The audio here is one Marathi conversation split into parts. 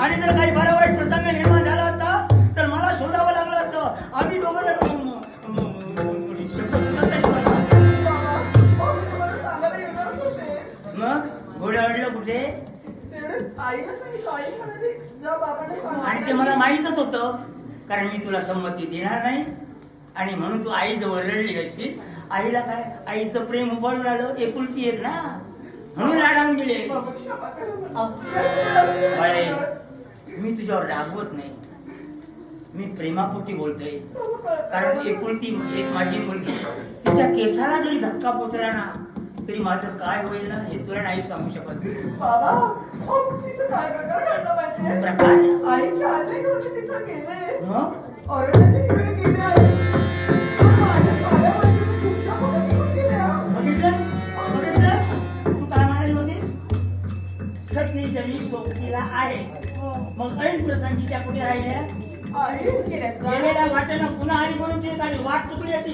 आणि जर काही बरा वाईट प्रसंग निर्माण झाला असता तर मला शोधावं लागलं असतं. आम्ही दोघं जर मग? घोड्या अडलं कुठे? आणि ते मला माहीतच होतं कारण मी तुला संमती देणार नाही. आणि म्हणून तू आई जवळ रडली असशील. आईला काय? आईचं प्रेम उभारून राहिलं एकुलती एक ना? म्हणून राडावून गेले. बाळे मी तुझ्यावर रागवत नाही. मी प्रेमापोटी बोलतोय. कारण एकुलती एक माझी मुलगी. तिच्या केसाला जरी धक्का पोचला ना तरी माझं काय होईल ना हे तुला नाही सांगू शकत. अहो, सती जणी सोबतीला आहे मग ऐन प्रसंगी त्या कुठे राहिल्या गेलेल्या पुन्हा आली म्हणून ती एखादी वाट चुकली असती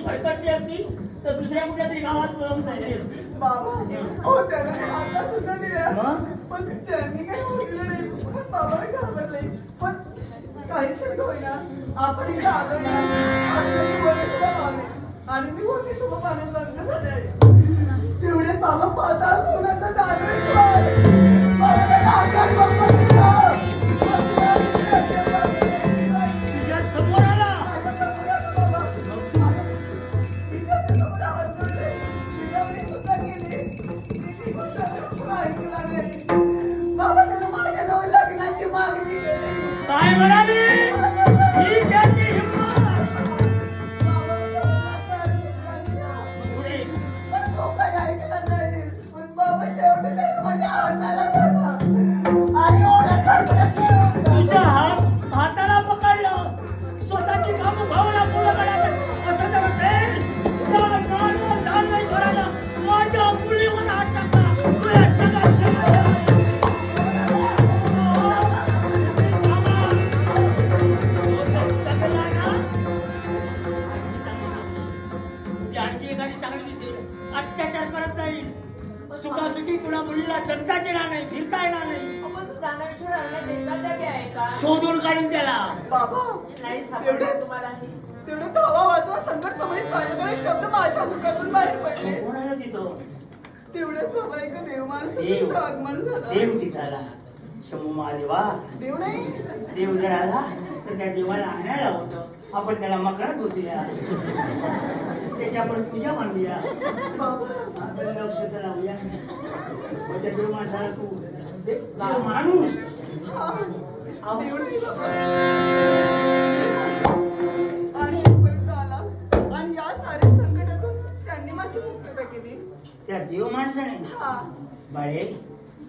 असती तर दुसऱ्या कुठल्या तरी गावात पळून झाली असती. मग? पण त्यांनी काही नाही. पण बाबाने घाबरले. पण काही क्षण होईना आपण इथं आलो. आणि मी वनशोभा पाहण्यात लग्न झाले. तेवढे बाबा सोन्याचा दानवेश्वर. काय म्हणाली? ही त्याची हिंमत पुढे पण तो ऐकलं नाही. पण बाबा शेवटी माझ्या हाताला अत्याचार करत जाईल. सुखासुखी कुणा मुलीला जगता येणार नाही फिरता येणार नाही. शोधून काढून त्याला. बाबा तेवढे तेवढे धावा वाचवा संकट समय सांगितलेले एक शब्द माझ्या मुखातून बाहेर पडले. तिथं? तेवढ्यात बाबा एका देव देव. माणसाचं आगमन झालं. देव तिथं आला शंभू महादेवा. देव नाही. देव जर आला तर त्या देवाला आणायला होतं. आपण त्याला मकरात बसूया त्याची आपण पूजा आपण लक्ष लावूया. त्या देव माणसाला तू माणूस. आणि आला. आणि या साऱ्या संकटातून त्यांनी माझी मुक्तता केली त्या देव माणसाने. बाळे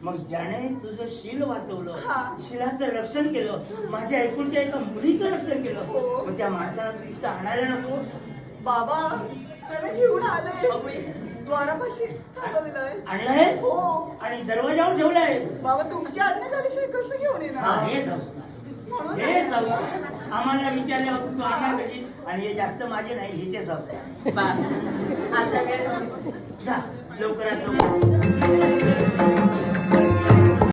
मग ज्याने तुझं शील वाचवलं हा. शिलाचं रक्षण केलं माझ्या ऐकूनच्या एका मुलीचं रक्षण केलं हो. मग त्या माणसाला तू इथं आणायला नको. बाबा त्याला घेऊन आले. द्वारापाशी थांबवलेलं आणलंय? हो. आणि दरवाजावर ठेवलंय. बाबा तुमची आज्ञा झाल्याशिवाय कसं घेऊन हा येणार हे संस्कार हे संस्कार आम्हाला विचारल्यावर तू आणणार कशी आणि हे जास्त माझे नाही हिचे संस्कार आता जा. लवकरात लवकर